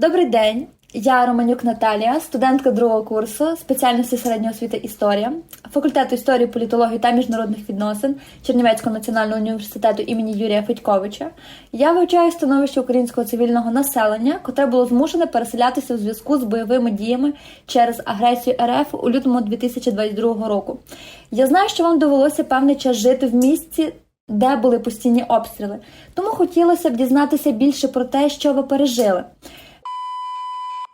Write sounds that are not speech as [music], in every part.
Добрий день. Я Романюк Наталія, студентка другого курсу спеціальності середньої освіти історія, факультету історії, політології та міжнародних відносин Чернівецького національного університету імені Юрія Федьковича. Я вивчаю становище українського цивільного населення, котре було змушене переселятися у зв'язку з бойовими діями через агресію РФ у лютому 2022 року. Я знаю, що вам довелося певний час жити в місті. Де були постійні обстріли, тому хотілося б дізнатися більше про те, що ви пережили.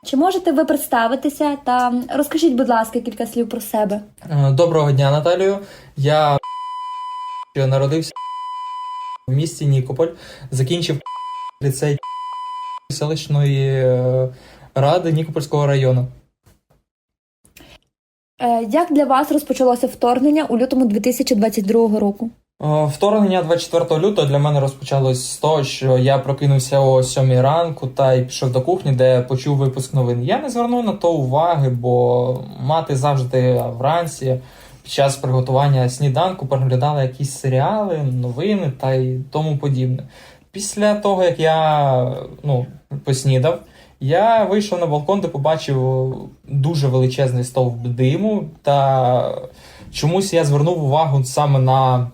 Чи можете ви представитися та розкажіть, будь ласка, кілька слів про себе? Е, Доброго дня, Наталію. Я народився в місті Нікополь, закінчив ліцей селищної е, ради Нікопольського району. Е, Як для вас розпочалося вторгнення у лютому 2022 року? Е, Вторгнення 24 лютого для мене розпочалось з того, що я прокинувся о 7 ранку та й пішов до кухні, де почув випуск новин. Я не звернув на то уваги, бо мати завжди вранці під час приготування сніданку переглядала якісь серіали, новини та й тому подібне. Після того, як я ну, поснідав, я вийшов на балкон, де побачив дуже величезний стовп диму, та чомусь я звернув увагу саме на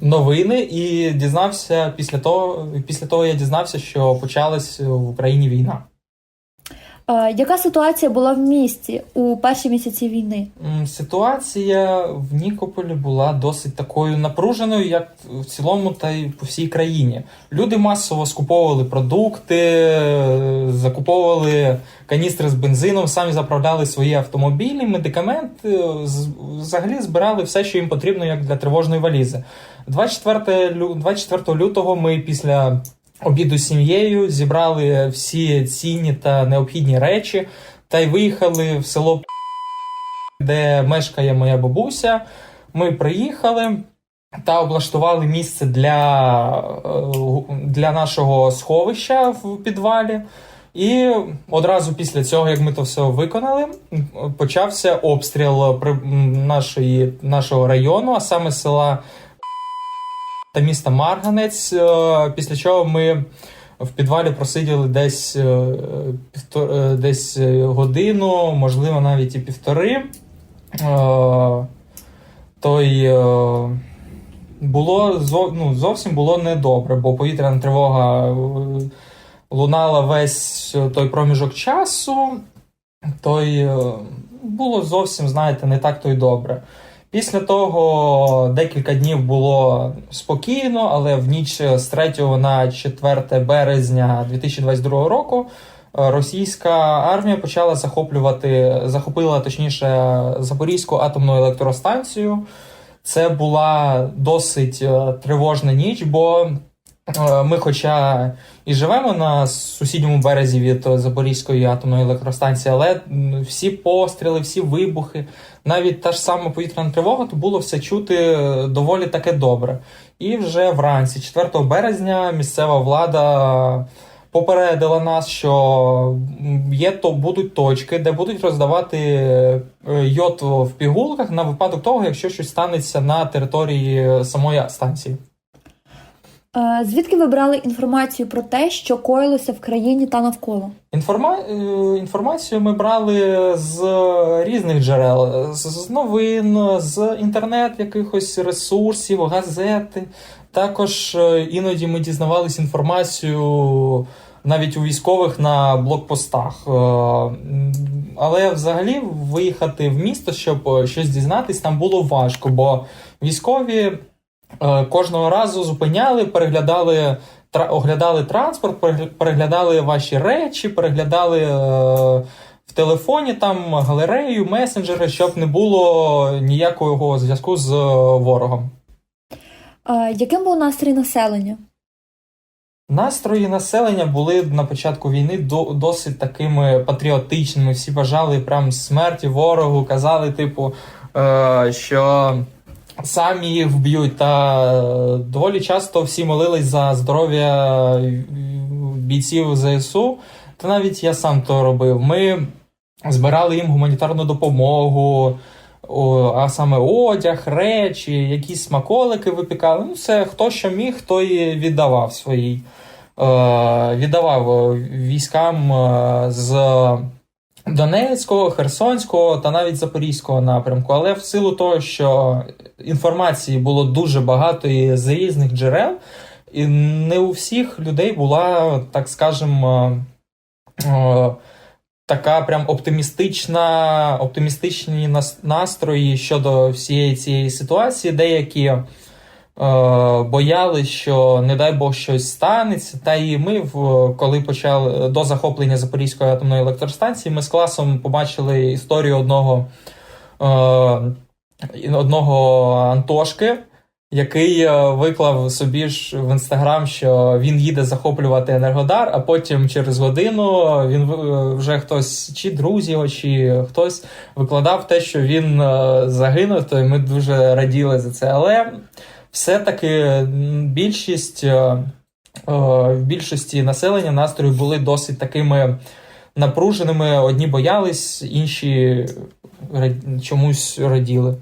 новини і дізнався після того, після того я дізнався, що почалась в Україні війна. Е, Яка ситуація була в місті у перші місяці війни? М, Ситуація в Нікополі була досить такою напруженою, як в цілому, та й по всій країні. Люди масово скуповували продукти, е, закуповували каністри з бензином, самі заправляли свої автомобілі, медикаменти, з- взагалі збирали все, що їм потрібно, як для тривожної валізи. 24, лю- 24 лютого ми після обіду з сім'єю зібрали всі цінні та необхідні речі та й виїхали в село де мешкає моя бабуся. Ми приїхали та облаштували місце для, е, для нашого сховища в підвалі. І одразу після цього, як ми то все виконали, почався обстріл нашої, нашого району, а саме села та міста Марганець. Е, Після чого ми в підвалі просиділи десь, е, е, десь годину, можливо, навіть і півтори. То й е, було ну, зовсім було недобре, бо повітряна тривога лунала весь той проміжок часу, то й е, було зовсім, знаєте, не так то й добре. Після того декілька днів було спокійно, але в ніч з 3 на 4 березня 2022 року е, російська армія почала захоплювати, захопила точніше Запорізьку атомну електростанцію. Це була досить е, тривожна ніч, бо ми, хоча і живемо на сусідньому березі від Запорізької атомної електростанції, але всі постріли, всі вибухи, навіть та ж сама повітряна тривога, то було все чути е, доволі таке добре. І вже вранці, 4 березня, місцева влада попередила нас, що є то будуть точки, де будуть роздавати е, йод в пігулках на випадок того, якщо щось станеться на території самої станції. Е, Звідки ви брали інформацію про те, що коїлося в країні та навколо? Інформа... е, Інформацію ми брали з різних джерел: з новин, з інтернет, якихось ресурсів, газети. Також е, іноді ми дізнавалися інформацію навіть у військових на блокпостах. Е, Але взагалі виїхати в місто, щоб е, щось дізнатись, там було важко, бо військові е, кожного разу зупиняли, переглядали оглядали транспорт, переглядали ваші речі, переглядали е, в телефоні там галерею, месенджери, щоб не було ніякого зв'язку з е, ворогом. Е, Яким був настрій населення? Настрої населення були на початку війни до, досить такими патріотичними. Всі бажали прям смерті ворогу, казали, типу, е, що самі їх вб'ють. Та е, доволі часто всі молились за здоров'я бійців ЗСУ. Та навіть я сам то робив. Ми збирали їм гуманітарну допомогу. А саме одяг, речі, якісь смаколики випікали. Ну, це хто що міг, той і віддавав своїй. віддавав військам е, з Донецького, Херсонського та навіть Запорізького напрямку. Але в силу того, що інформації було дуже багато і з різних джерел, і не у всіх людей була, так скажемо, е, така прям оптимістична, оптимістичні настрої щодо всієї цієї ситуації. Деякі боялись, що не дай Бог щось станеться. Та і ми, коли почали до захоплення Запорізької атомної електростанції, ми з класом побачили історію одного, е, одного Антошки. Який е, виклав собі ж в інстаграм, що він їде захоплювати Енергодар, а потім через годину він вже хтось, чи друзі, чи хтось викладав те, що він е, загинув, то ми дуже раділи за це. Але все-таки більшість е, е, в більшості населення настрої були досить такими напруженими. Одні боялись, інші чомусь раділи.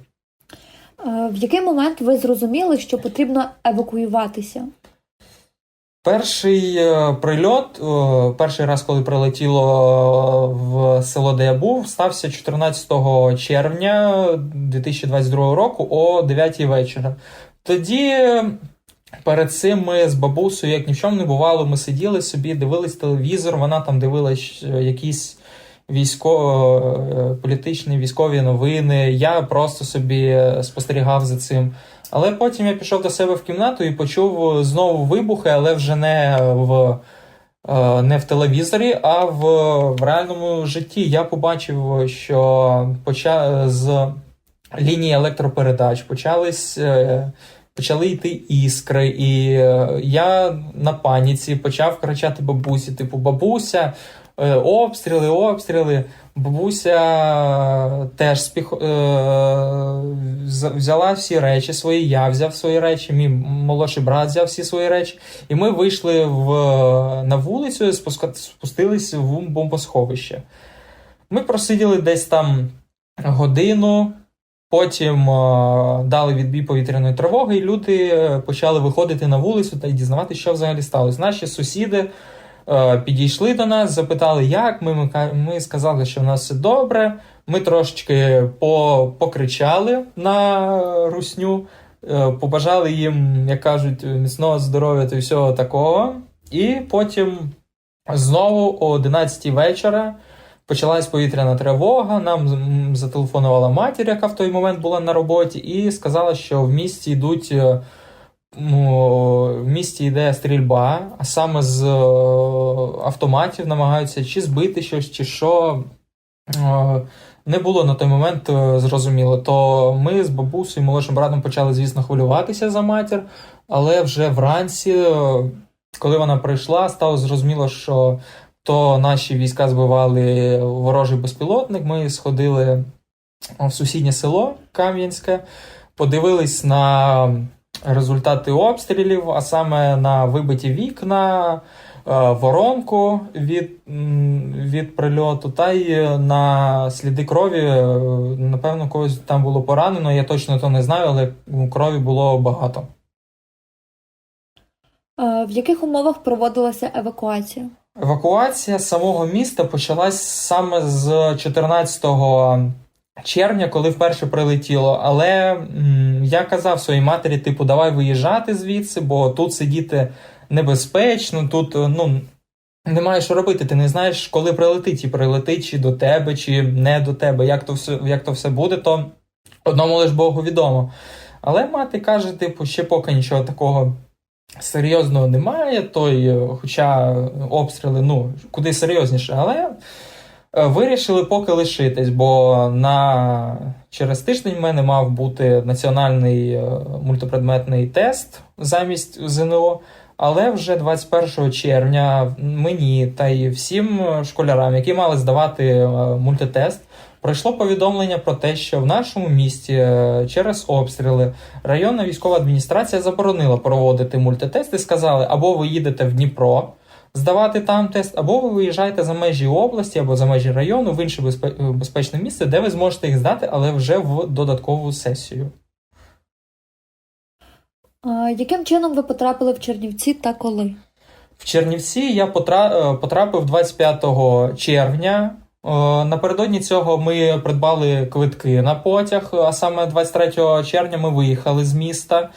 Е, В який момент ви зрозуміли, що потрібно евакуюватися? Перший прильот, перший раз, коли прилетіло в село, де я був, стався 14 червня 2022 року о 9 вечора. Тоді перед цим ми з бабусею, як ні в чому не бувало, ми сиділи собі, дивились телевізор, вона там дивилась е, якісь військо, е, політичні військові новини. Я просто собі е, спостерігав за цим. Але потім я пішов до себе в кімнату і почув знову вибухи, але вже не в, не в телевізорі, а в, в реальному житті. Я побачив, що поча, з лінії електропередач почались. Е, Почали йти іскри, і е, я на паніці почав кричати бабусі: типу, бабуся, е, обстріли, обстріли. Бабуся теж спіх... е, взяла всі речі свої, я взяв свої речі, мій молодший брат взяв всі свої речі, і ми вийшли в, на вулицю і спустились в бомбосховище. Ми просиділи десь там годину, потім е, дали відбій повітряної тривоги, і люди е, почали виходити на вулицю та й дізнаватися, що взагалі сталося. Наші сусіди е, підійшли до нас, запитали, як ми, ми, ми сказали, що в нас все добре. Ми трошечки по, покричали на русню, е, побажали їм, як кажуть, міцного здоров'я та всього такого. І потім знову о 11 вечора почалась повітряна тривога. Нам зателефонувала матір, яка в той момент була на роботі, і сказала, що в місті йдуть. е, в місті йде стрільба, а саме з е, автоматів намагаються чи збити щось, чи що. Е, Не було на той момент зрозуміло. То ми з бабусею і молодшим братом почали, звісно, хвилюватися за матір, але вже вранці, коли вона прийшла, стало зрозуміло, що то наші війська збивали ворожий безпілотник. Ми сходили в сусіднє село Кам'янське, подивились на результати обстрілів, а саме на вибиті вікна, е, воронку від, від прильоту, та й на сліди крові. Е, Напевно, когось там було поранено. Я точно то не знаю, але крові було багато. Е, В яких умовах проводилася евакуація? Евакуація самого міста почалась саме з 14 червня, коли вперше прилетіло. Але м, я казав своїй матері: типу, давай виїжджати звідси, бо тут сидіти небезпечно, тут ну. Немає що робити, ти не знаєш, коли прилетить, і прилетить чи до тебе, чи не до тебе. Як то все, як то все буде, то одному лиш Богу відомо. Але мати каже, типу, ще поки нічого такого серйозного немає, той, е, хоча обстріли ну, куди серйозніше, але е, вирішили поки лишитись, бо на через тиждень в мене мав бути національний е, мультипредметний тест замість ЗНО. Але вже 21 червня мені та й всім школярам, які мали здавати е, мультитест, прийшло повідомлення про те, що в нашому місті е, через обстріли районна військова адміністрація заборонила проводити мультитест і сказали, або ви їдете в Дніпро здавати там тест, або ви виїжджаєте за межі області або за межі району в інше безпе- безпечне місце, де ви зможете їх здати, але вже в додаткову сесію. Яким чином ви потрапили в Чернівці та коли? В Чернівці я е, потрапив 25 червня. Е, Напередодні цього ми придбали квитки на потяг, а саме 23 червня ми виїхали з міста.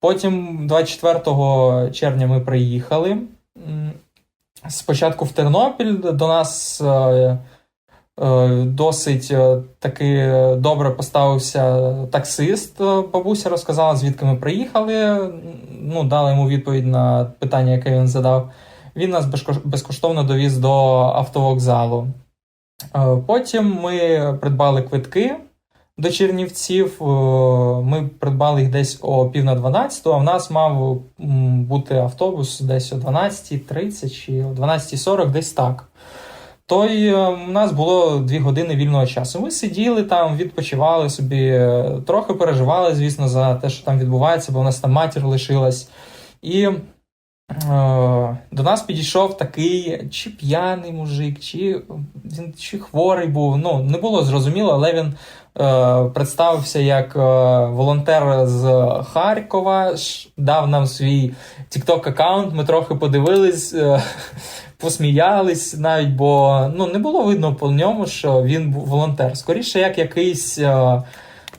Потім 24 червня ми приїхали. Спочатку в Тернопіль до нас е, досить е, таки добре поставився таксист. Е, Бабуся розказала, звідки ми приїхали. Ну, дали йому відповідь на питання, яке він задав. Він нас безкош- безкоштовно довіз до автовокзалу. Е, Потім ми придбали квитки до Чернівців. Е, Ми придбали їх десь о пів на 12, а в нас мав бути автобус десь о 12.30 чи о 12.40, десь так. То й е, у нас було дві години вільного часу. Ми сиділи там, відпочивали собі, е, трохи переживали, звісно, за те, що там відбувається, бо у нас там матір лишилась. І е, до нас підійшов такий чи п'яний мужик, чи він чи хворий був. Ну, не було зрозуміло, але він е, представився як е, волонтер з Харкова, дав нам свій TikTok аккаунт. Ми трохи подивились, е, посміялись навіть, бо ну, не було видно по ньому, що він був волонтер. Скоріше, як якийсь. Е,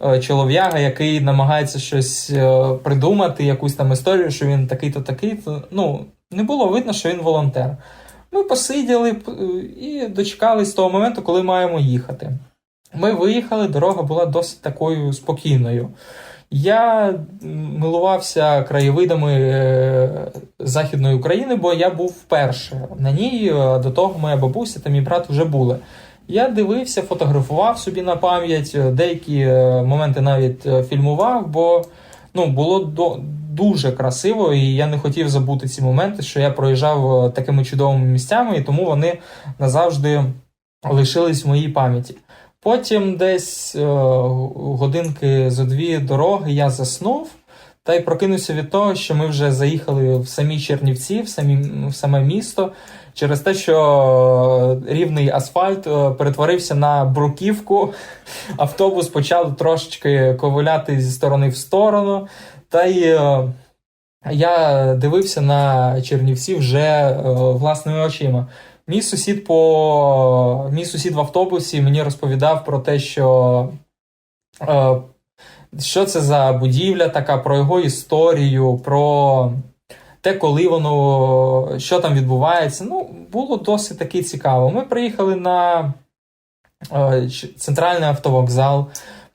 е, Чолов'яга, який намагається щось е, придумати, якусь там історію, що він такий-то, такий-то. Ну, не було видно, що він волонтер. Ми посиділи і дочекались того моменту, коли маємо їхати. Ми виїхали, дорога була досить такою спокійною. Я милувався краєвидами е, Західної України, бо я був вперше. На ній е, до того моя бабуся та мій брат вже були. Я дивився, фотографував собі на пам'ять, е, деякі моменти навіть фільмував, бо ну, було до, дуже красиво, і я не хотів забути ці моменти, що я проїжджав такими чудовими місцями, і тому вони назавжди лишились в моїй пам'яті. Потім десь е, годинки зо дві дороги я заснув та й прокинувся від того, що ми вже заїхали в самі Чернівці, в, самі, в саме місто, через те, що рівний асфальт е, перетворився на бруківку. [laughs] Автобус почав трошечки ковиляти зі сторони в сторону. Та й е, я дивився на Чернівці вже е, власними очима. Мій сусід по мій сусід в автобусі мені розповідав про те, що е, що це за будівля така, про його історію, про те, коли воно, що там відбувається. Ну, було досить таки цікаво. Ми приїхали на е, центральний автовокзал,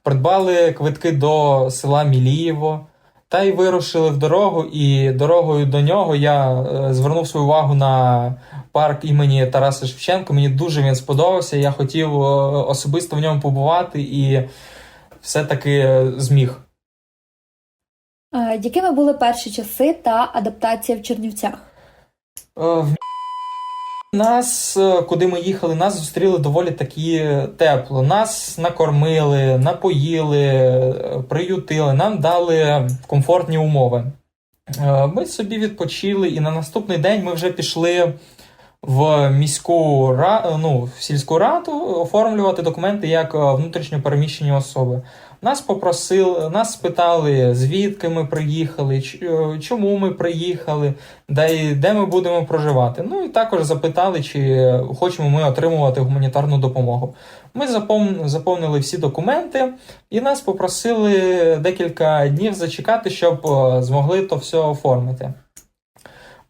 придбали квитки до села Мілієво. Та й вирушили в дорогу, і дорогою до нього я е, звернув свою увагу на парк імені Тараса Шевченка. Мені дуже він сподобався. Я хотів е, особисто в ньому побувати і все-таки е, зміг. Е, Якими були перші часи та адаптація в Чернівцях? В [laughs] нас, куди ми їхали, нас зустріли доволі такі тепло. Нас накормили, напоїли, приютили, нам дали комфортні умови. Ми собі відпочили, і на наступний день ми вже пішли в міську ра- ну, в сільську раду оформлювати документи як е, внутрішньо переміщені особи. Нас попросили, нас спитали, звідки ми приїхали, е, чому ми приїхали, де, де ми будемо проживати. Ну і також запитали, чи хочемо ми отримувати гуманітарну допомогу. Ми запов- заповнили всі документи і нас попросили декілька днів зачекати, щоб е, змогли то все оформити.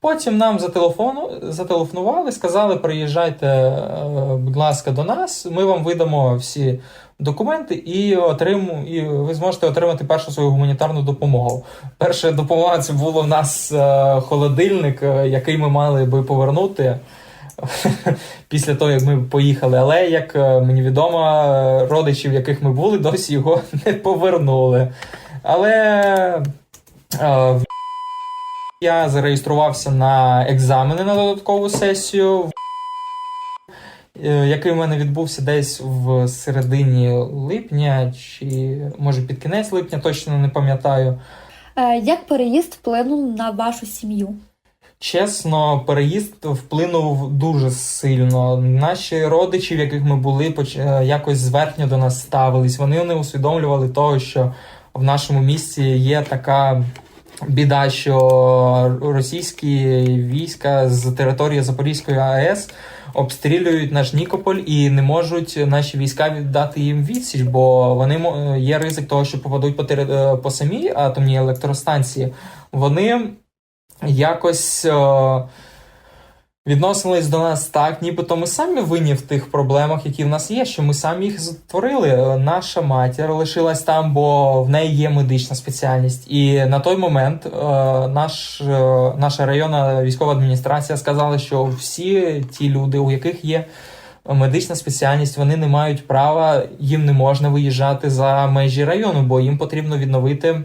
Потім нам зателефону, зателефонували, сказали, приїжджайте, е, будь ласка, до нас, ми вам видамо всі документи і, отрим, і ви зможете отримати першу свою гуманітарну допомогу. Перша допомога це було в нас е, холодильник, е, який ми мали би повернути [laughs] після того, як ми поїхали. Але, як мені відомо, родичів, яких ми були, досі його [laughs] не повернули. Але я зареєструвався на екзамени на додаткову сесію, е, який в мене відбувся десь в середині липня, чи може під кінець липня, точно не пам'ятаю. Е, Як переїзд вплинув на вашу сім'ю? Чесно, переїзд вплинув дуже сильно. Наші родичі, в яких ми були, е, якось зверхньо до нас ставились. Вони не усвідомлювали того, що в нашому місті є така біда, що російські війська з території Запорізької АЕС обстрілюють наш Нікополь і не можуть наші війська віддати їм відсіч, бо вони є ризик того, що попадуть по, тери- е, по самій атомній електростанції. Вони якось. е, Відносились до нас так, нібито ми самі винні в тих проблемах, які в нас є, що ми самі їх створили. Е, Наша матір лишилась там, бо в неї є медична спеціальність. І на той момент е, наш, е, наша районна військова адміністрація сказала, що всі ті люди, у яких є медична спеціальність, вони не мають права, їм не можна виїжджати за межі району, бо їм потрібно відновити.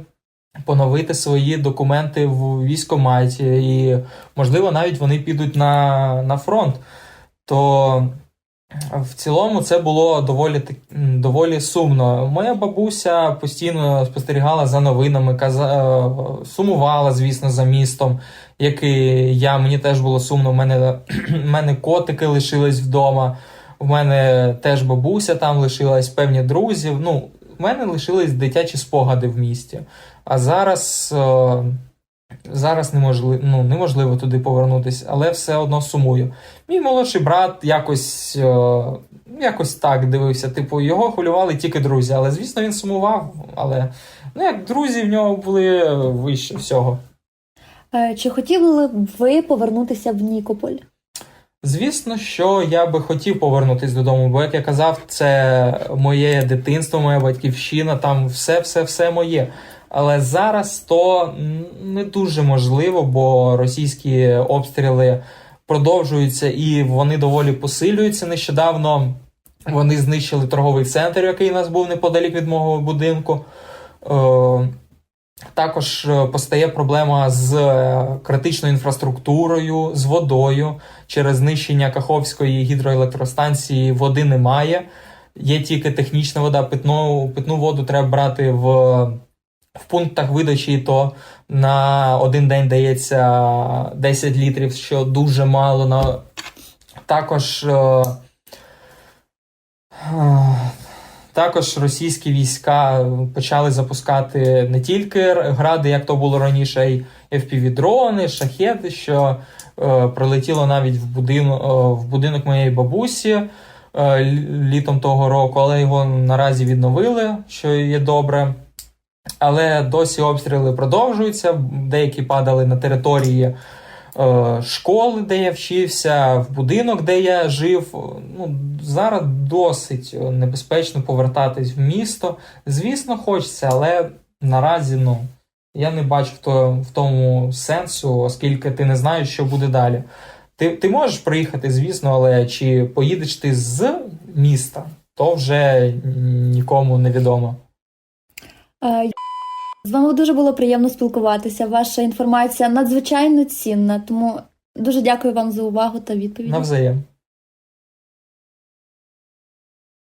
Поновити свої документи в військкоматі, і можливо навіть вони підуть на, на фронт. То в цілому це було доволі доволі сумно. Моя бабуся постійно спостерігала за новинами, каза, е, сумувала, звісно, за містом, як і я. Мені теж було сумно. У мене, [clears throat] в мене котики лишились вдома. У мене теж бабуся там лишилась, певні друзі. Ну, в мене лишились дитячі спогади в місті. А зараз, е, зараз неможливо, ну, неможливо туди повернутися, але все одно сумую. Мій молодший брат якось, е, якось так дивився. Типу, його хвилювали тільки друзі, але звісно він сумував. Але ну, як друзі в нього були вище всього. Е, Чи хотіли б ви повернутися в Нікополь? Звісно, що я би хотів повернутися додому, бо як я казав, це моє дитинство, моя батьківщина, там все, все, все моє. Але зараз то не дуже можливо, бо російські обстріли продовжуються і вони доволі посилюються. Нещодавно вони знищили торговий центр, який у нас був неподалік від мого будинку. Також е, постає проблема з е, критичною інфраструктурою, з водою. Через знищення Каховської гідроелектростанції води немає. Є тільки технічна вода. Питну, питну воду треба брати в, в пунктах видачі, то на один день дається 10 літрів, що дуже мало. На... Також. е, також російські війська почали запускати не тільки гради, як то було раніше, а й FPV-дрони, шахеди, що е, прилетіло навіть в будинок, в будинок моєї бабусі е, літом того року, але його наразі відновили, що є добре. Але досі обстріли продовжуються. Деякі падали на території е, школи, де я вчився, в будинок, де я жив. Ну, зараз досить небезпечно повертатись в місто. Звісно, хочеться, але наразі ну, я не бачу в, то, в тому сенсу, оскільки ти не знаєш, що буде далі. Ти, ти можеш приїхати, звісно, але чи поїдеш ти з міста, то вже нікому не відомо. З вами дуже було приємно спілкуватися. Ваша інформація надзвичайно цінна, тому дуже дякую вам за увагу та відповіді. Навзаєм.